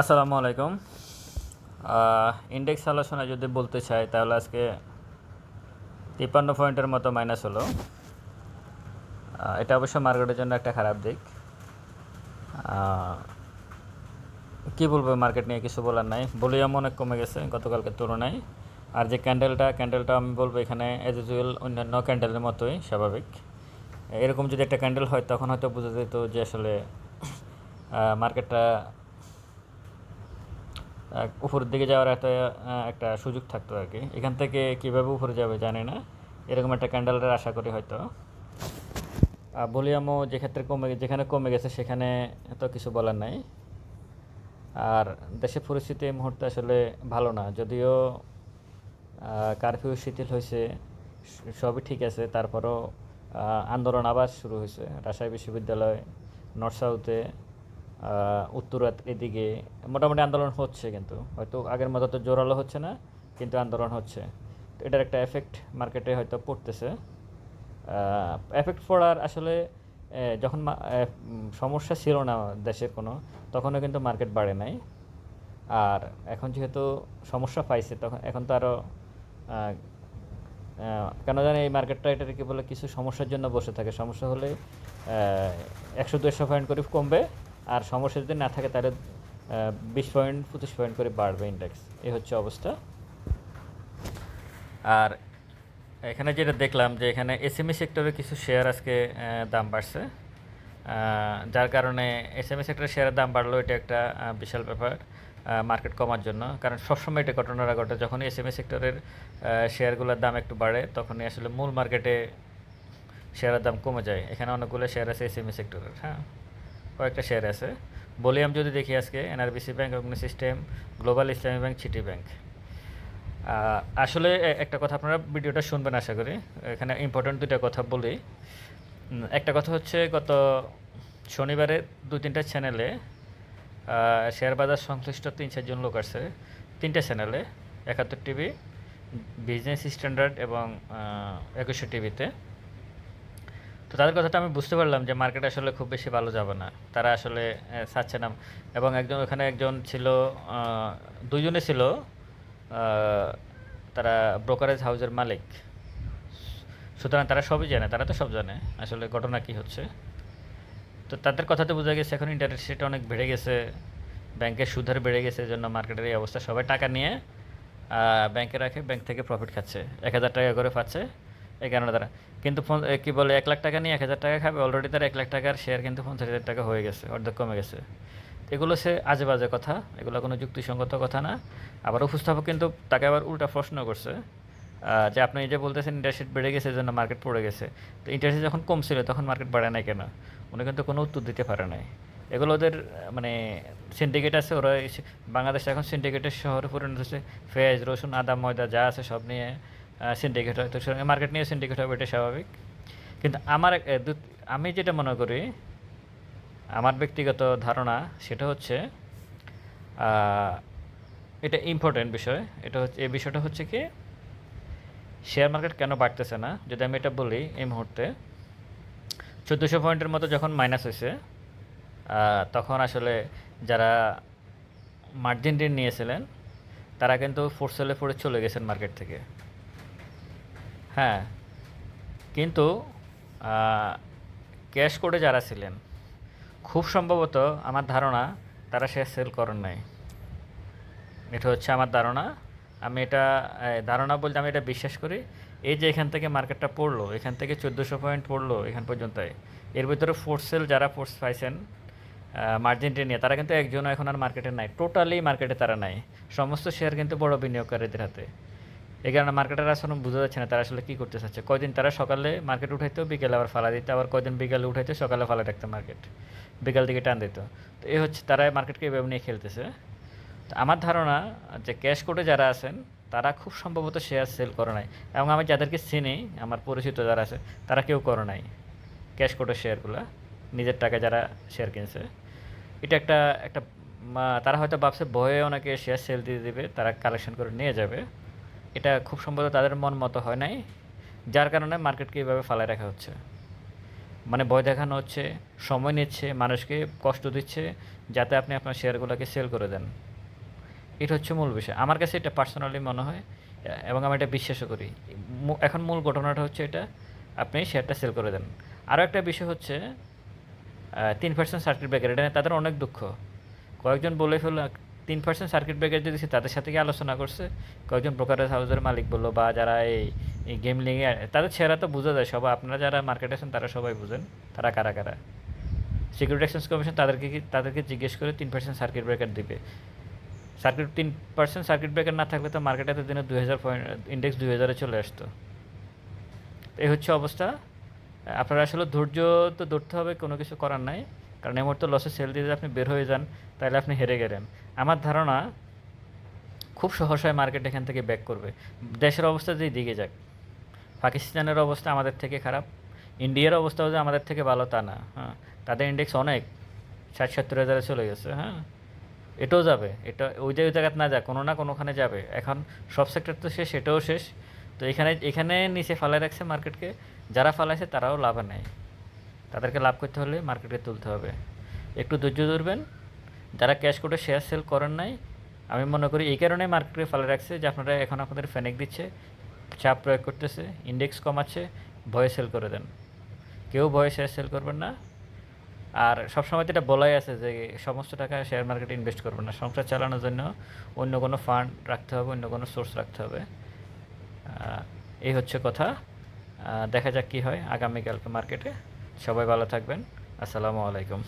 আসসালামু আলাইকুম। ইন্ডেক্স আলোচনা যদি বলতে চাই, তাহলে আজকে তিপ্পান্ন পয়েন্টের মতো মাইনাস হলো। এটা অবশ্য মার্কেটের জন্য একটা খারাপ দিক। কি বলব মার্কেট নিয়ে কিছু বলার নাই। ভলিউম অনেক কমে গেছে গতকালকের তুলনায়। আর যে ক্যান্ডেলটা ক্যান্ডেলটা আমি বলব এখানে অ্যাজ ইউজুয়াল অন্যান্য ক্যান্ডেলের মতোই স্বাভাবিক। এরকম যদি একটা ক্যান্ডেল হয়, তখন হয়তো বোঝা যেত যে আসলে মার্কেটটা উপরের দিকে যাওয়ার একটা একটা সুযোগ থাকতো আর কি। এখান থেকে কীভাবে উপরে যাবে জানি না। এরকম একটা ক্যান্ডেলের আশা করি হয়তো। ভলিউমও যে ক্ষেত্রে কমে যেখানে কমে গেছে সেখানে তো কিছু বলার নাই। আর দেশের পরিস্থিতি এই মুহূর্তে আসলে ভালো না। যদিও কারফিউ শিথিল হয়েছে সবই ঠিক আছে। তারপরও আন্দোলন আবার শুরু হয়েছে। রাজশাহী বিশ্ববিদ্যালয়, নর্থ সাউথে উত্তর এদিকে মোটামুটি আন্দোলন হচ্ছে কিন্তু। হয়তো আগের মতো তো জোরালো হচ্ছে না, কিন্তু আন্দোলন হচ্ছে। তো এটার একটা এফেক্ট মার্কেটে হয়তো পড়তেছে। এফেক্ট পড়ার আসলে যখন সমস্যা ছিল না দেশের কোনো, তখনও কিন্তু মার্কেট বাড়ে নাই। আর এখন যেহেতু সমস্যা পাইছে, তখন, এখন তো আরও কেন জানি এই মার্কেটটা এটা কি বলে কিছু সমস্যার জন্য বসে থাকে। সমস্যা হলে একশো দুশো পয়েন্ট করে কমবে। আর সমস্যা যদি না থাকে, তাহলে বিশ পয়েন্ট, পঁচিশ পয়েন্ট করে বাড়বে ইন্ডেক্স এই হচ্ছে অবস্থা। আর এখানে যেটা দেখলাম যে এখানে এসএমই সেক্টরে কিছু শেয়ার আজকে দাম বাড়ছে। যার কারণে এসএমই সেক্টরের শেয়ারের দাম বাড়লো, এটা একটা বিশাল ব্যাপার মার্কেট কমার জন্য। কারণ সবসময় এটা ঘটনাটা ঘটে, যখন এসএমই সেক্টরের শেয়ারগুলোর দাম একটু বাড়ে, তখনই আসলে মূল মার্কেটে শেয়ারের দাম কমে যায়। এখানে অনেকগুলো শেয়ার আছে এসএমই সেক্টরের হ্যাঁ। কয়েকটা শেয়ার আছে। ভলিউম যদি দেখি আজকে এনআরবিসি ব্যাংক অগ্নি system Global Islami bank City bank আসলে একটা কথা আপনারা ভিডিওটা শুনবেন আশা করি। এখানে ইম্পর্টেন্ট দুইটা কথা বলি। একটা কথা হচ্ছে, গত শনিবারে দু তিনটা চ্যানেলে শেয়ার বাজার সংশ্লিষ্ট তিন চারজন লোক আছে। তিনটা চ্যানেলে একাত্তর টিভি বিজনেস স্ট্যান্ডার্ড এবং একুশে টিভিতে তো তাদের কথাটা আমি বুঝতে পারলাম যে মার্কেট আসলে খুব বেশি ভালো যাবে না। তারা আসলে চাচ্ছে না। এবং একজন ওখানে একজন ছিল আহ, দুইজনে ছিল তারা ব্রোকারেজ হাউসের মালিক। সুতরাং তারা সবই জানে তারা তো সব জানে আসলে ঘটনা কী হচ্ছে। তো তাদের কথাতে বোঝা গেছে এখন ইন্টারেস্ট রেট অনেক বেড়ে গেছে ব্যাংকের সুদের বেড়ে গেছে জন্য মার্কেটের এই অবস্থা। সবাই টাকা নিয়ে ব্যাংকে রাখে ব্যাংক থেকে প্রফিট খাচ্ছে। এক হাজার টাকা করে পাচ্ছে। এই কারণে তারা। কিন্তু কি বলে, এক লাখ টাকা নিয়ে এক হাজার টাকা খাবে অলরেডি তার এক লাখ টাকার শেয়ার কিন্তু পঞ্চাশ হাজার টাকা হয়ে গেছে, অর্ধেক কমে গেছে। এগুলো সে আজে বাজে কথা, এগুলো কোনো যুক্তিসঙ্গত কথা না। আবার উপস্থাপক কিন্তু তাকে আবার উল্টা প্রশ্ন করছে যে আপনি যে বলতেছেন ইন্টারেস্ট বেড়ে গেছে জন্য মার্কেট পড়ে গেছে। তো ইন্টারেস্ট যখন কমছিল, তখন মার্কেট বাড়ে নাই কেন? উনি কিন্তু কোনো উত্তর দিতে পারে নাই। এগুলো ওদের মানে সিন্ডিকেট আছে, ওরা বাংলাদেশে এখন সিন্ডিকেটের শহরে পরিণত হচ্ছে পেঁয়াজ রসুন, আদা, ময়দা, যা আছে সব নিয়ে সিন্ডিকেট হয়। তো মার্কেট নিয়ে সিন্ডিকেট হবে, এটা স্বাভাবিক। কিন্তু আমার আমি যেটা মনে করি, আমার ব্যক্তিগত ধারণা সেটা হচ্ছে এটা ইম্পর্টেন্ট বিষয়। এটা হচ্ছে এই বিষয়টা হচ্ছে কি শেয়ার মার্কেট কেন বাড়তেছে না? যদি আমি এটা বলি এই মুহূর্তে, চোদ্দোশো পয়েন্টের মতো যখন মাইনাস হয়েছে তখন আসলে যারা মার্জিন ঋণ নিয়েছিলেন, তারা কিন্তু ফোরসেলে পড়ে চলে গেছেন মার্কেট থেকে। হ্যাঁ কিন্তু ক্যাশ করে যারা ছিলেন, খুব সম্ভবত আমার ধারণা তারা শেয়ার সেল করেন নাই। এটা হচ্ছে আমার ধারণা। আমি এটা ধারণা বলতে আমি এটা বিশ্বাস করি, এই যে এখান থেকে মার্কেটটা পড়ল, এখান থেকে চোদ্দোশো পয়েন্ট পড়ল এখান পর্যন্ত এর ভিতরে ফোর্স সেল যারা ফোর্স পাইছেন মার্জিনটি নিয়ে, তারা কিন্তু একজনও এখন আর মার্কেটে নাই টোটালি মার্কেটে তারা নাই। সমস্ত শেয়ার কিন্তু বড় বিনিয়োগকারীদের হাতে। এই কারণে মার্কেটের আসলে বোঝা যাচ্ছে না তারা আসলে কী করতে চাচ্ছে। কয়দিন তারা সকালে মার্কেট উঠাইতো, বিকেলে আবার ফালা দিত, আবার কয়দিন বিকালে উঠাইতো, সকালে ফালা রাখতো মার্কেট বিকাল দিকে টান দিত। তো এই হচ্ছে তারা মার্কেটকে এভাবে নিয়ে খেলতেছে। তো আমার ধারণা যে ক্যাশ কোর্টে যারা আছেন, তারা খুব সম্ভবত শেয়ার সেল করে নাই। এবং আমি যাদেরকে চিনি, আমার পরিচিত যারা আছে, তারা কেউ করে নাই ক্যাশ কোর্টের শেয়ারগুলো নিজের টাকা যারা শেয়ার কিনছে। এটা একটা একটা তারা হয়তো ভাবছে ভয়ে অনেকে শেয়ার সেল দিয়ে দেবে, তারা কালেকশন করে নিয়ে যাবে। এটা খুব সম্ভবত তাদের মন মতো হয় নাই, যার কারণে মার্কেটকে এইভাবে ফালায় রাখা হচ্ছে। মানে ভয় দেখানো হচ্ছে, সময় নিচ্ছে, মানুষকে কষ্ট দিচ্ছে, যাতে আপনি আপনার শেয়ারগুলোকে সেল করে দেন। এটা হচ্ছে মূল বিষয়। আমার কাছে এটা পার্সোনালি মনে হয়, এবং আমি এটা বিশ্বাসও করি। এখন মূল ঘটনাটা হচ্ছে এটা, আপনি শেয়ারটা সেল করে দেন। আরও একটা বিষয় হচ্ছে তিন পার্সেন্ট সার্কিট ব্রেকার এটা তাদের অনেক দুঃখ। কয়েকজন বলে ফেলল তিন পার্সেন্ট সার্কিট ব্রেকার যদি তাদের সাথে কি আলোচনা করছে। কয়েকজন ব্রোকারেজ হাউসের মালিক বলল, বা যারা এই গেম লিগে তাদের ছেড়া তো বোঝা যায় সবাই, আপনারা যারা মার্কেটে আছেন তারা সবাই বুঝেন, তারা কারা কারা। সিকিউরিটি এক্সচেঞ্জ কমিশন তাদেরকে তাদেরকে জিজ্ঞেস করে তিন পার্সেন্ট সার্কিট ব্রেকার দিবে। সার্কিট তিন পার্সেন্ট সার্কিট ব্রেকার না থাকলে তো মার্কেটে দিনে দুই হাজার পয়েন্ট ইন্ডেক্স দুই হাজারে চলে আসতো। এই হচ্ছে অবস্থা। আপনারা আসলে ধৈর্য তো ধরতে হবে, কোনো কিছু করার নাই। কারণ এই মুহূর্তে লসে সেল দিয়ে যদি আপনি বের হয়ে যান তাহলে আপনি হেরে গেলেন। আমার ধারণা খুব সহসায় মার্কেট এখান থেকে ব্যাক করবে। দেশের অবস্থা যেই দিকে যাক, পাকিস্তানের অবস্থা আমাদের থেকে খারাপ, ইন্ডিয়ার অবস্থাও যে আমাদের থেকে ভালো তা না হ্যাঁ। তাদের ইন্ডেক্স অনেক, ষাট সত্তর হাজারে চলে গেছে হ্যাঁ। এটাও যাবে, এটা ওই যে ওই না যাক, কোনো না কোনোখানে যাবে। এখন সব সেক্টর তো শেষ, এটাও শেষ। তো এখানে এখানে নিচে ফালাই রাখছে মার্কেটকে। যারা ফালাইছে তারাও লাভে নেয় তাদেরকে লাভ করতে হলে মার্কেটে তুলতে হবে। একটু ধৈর্য ধরবেন। যারা ক্যাশ কোডে শেয়ার সেল করেন নাই, আমি মনে করি এই কারণে মার্কেটকে ফেলে রাখছে যে আপনারা এখন আপনাদের ফেনেক দিচ্ছে, চাপ প্রয়োগ করতেছে ইন্ডেক্স কমাচ্ছে, ভয়ে সেল করে দেন। কেউ ভয়ে শেয়ার সেল করবেন না। আর সবসময় তো এটা বলাই আছে যে সমস্ত টাকা শেয়ার মার্কেটে ইনভেস্ট করবেন না। সংসার চালানোর জন্য অন্য কোনো ফান্ড রাখতে হবে, অন্য কোনো সোর্স রাখতে হবে। এই হচ্ছে কথা। দেখা যাক কী হয় আগামীকালকে মার্কেটে। সবাই ভালো থাকবেন। আসসালামু আলাইকুম।